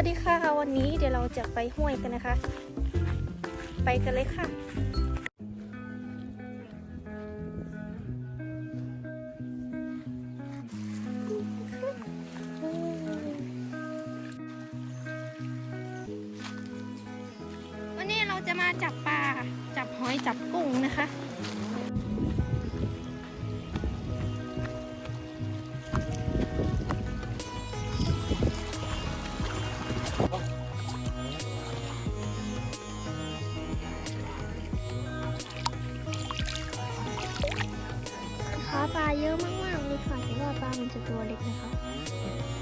วัสดีค่ะ วันนี้เดี๋ยวเราจะไปห้วยกันนะคะ ไปกันเลยค่ะ วันนี้เราจะมาจับปลา จับหอยจับกุ้งนะคะ ปลาเยอะมากๆเลยค่ะแต่ว่าปลามันจะตัวเล็กนะคะ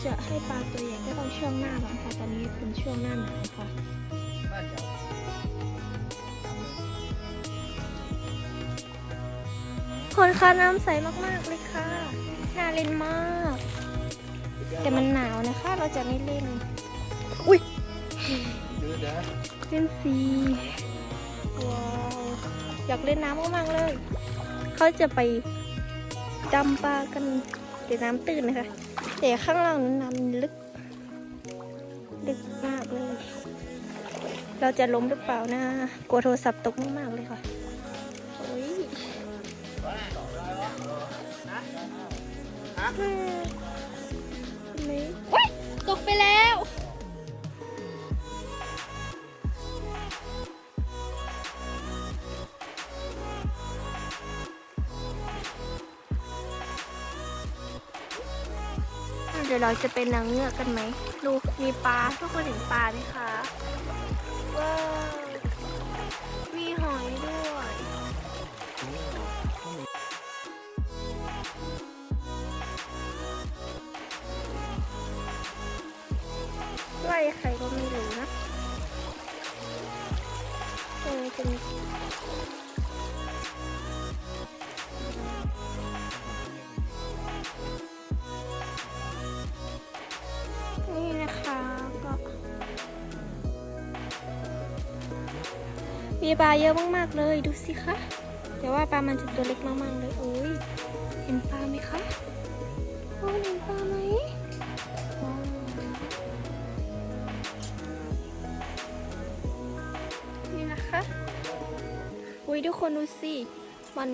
จะให้ปลาตัวใหญ่ก็ต้องช่วงหน้าก่อนค่ะ ตอนนี้เป็นช่วงหน้าหนาวค่ะคนคะน้ำใสมากๆเลยค่ะ น่าเล่นมาก แต่มันหนาวนะคะ เราจะไม่เล่น อุ้ยเล่นสีว้าว อยากเล่นน้ำมากๆเลย เขาจะไป ดำปลากันแต่น้ำตื้นนะคะแต่ข้างล่างนั้นน้ำลึก ลึกมากเลย เราจะล้มหรือเปล่านะ กลัวโทรศัพท์ตกมากๆเลยค่ะโอ้ยไมว้ายตกไปแล้ว เดี๋ยวเราจะเป็นนางเงือกกันไหม ดูมีปลาทุกคนเห็นปลาไหมคะ ว้าว มีหอยด้วยไล่ใครก็ไม่รู้นะเออจะมี มีปลาเยอะมากๆเลยดูสิคะแต่ว่าปลามันจะตัวเล็กมากๆเลยโอ้ยเห็นปลาไหมคะโอ้เห็นปลาไหมนี่นะคะอุ้ยทุกคนดูสิมัน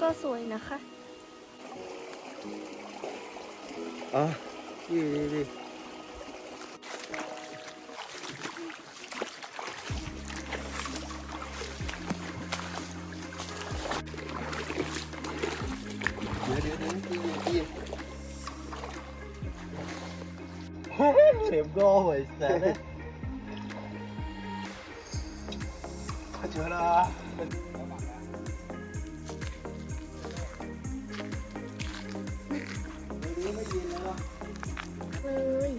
ก็สวยนะคะ อะดีดีดี เสียบโก้เหมือนแซ่เลยเจอละไม่ยินแล้วเลย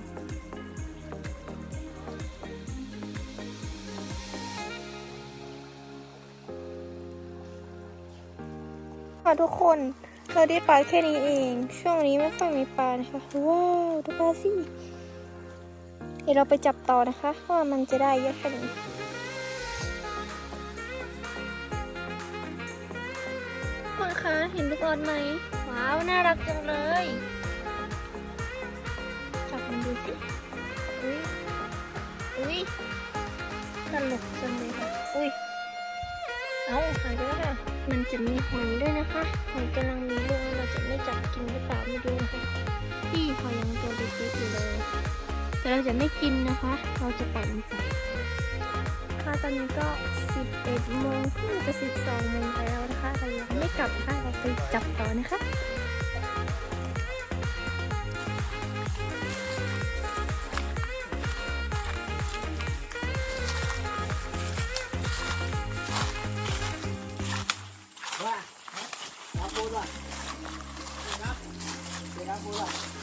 ค่ะทุกคนเราได้ปลาแค่นี้เอง ช่วงนี้ไม่ค่อยมีปลานะคะว้าวดูปลาสิ เดี๋ยวเราไปจับต่อนะคะ ว่ามันจะได้เยอะแค่ไหนคนคะเห็นลูกออดไหมว้าว น่ารักจังเลย จับมันดูสิ อุ้ยอุ้ยตลกจังเลยค่ะ อุ้ยเอาหายไปแล้วค่ะ มันจะมีหอยด้วยนะคะ หอยกำลังมีลูกเราจะไม่จับกินหรือเปล่าไม่รู้นะคะพี่หอยยัง แต่เราจะไม่กินนะคะ เราจะปล่อยมันไปค่ะตอนนี้ก็ 11โมงครึ่งจะ 12โมงแล้วนะคะเรายังไม่กลับค่ะเราไปจับต่อนะคะโ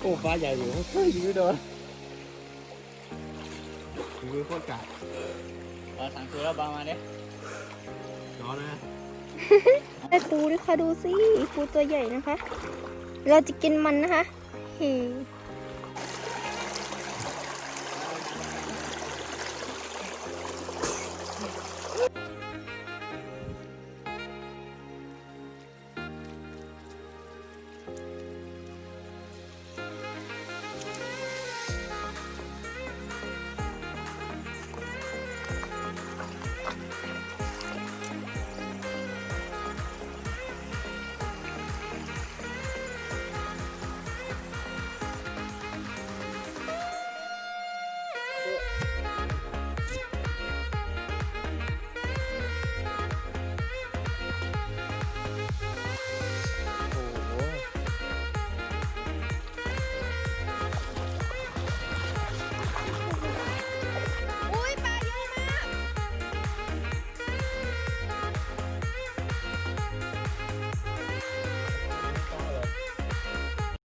โอ้ฟ้าใหญ่อยู่เฮ้ยยิงไม่โดนยิงไม่โคตรกัดเราสั่งซื้อแล้วบางมาเนี่ยร้อนนะได้ปูด้วยค่ะดูสิปูตัวใหญ่นะคะ เราจะกินมันนะคะเฮ้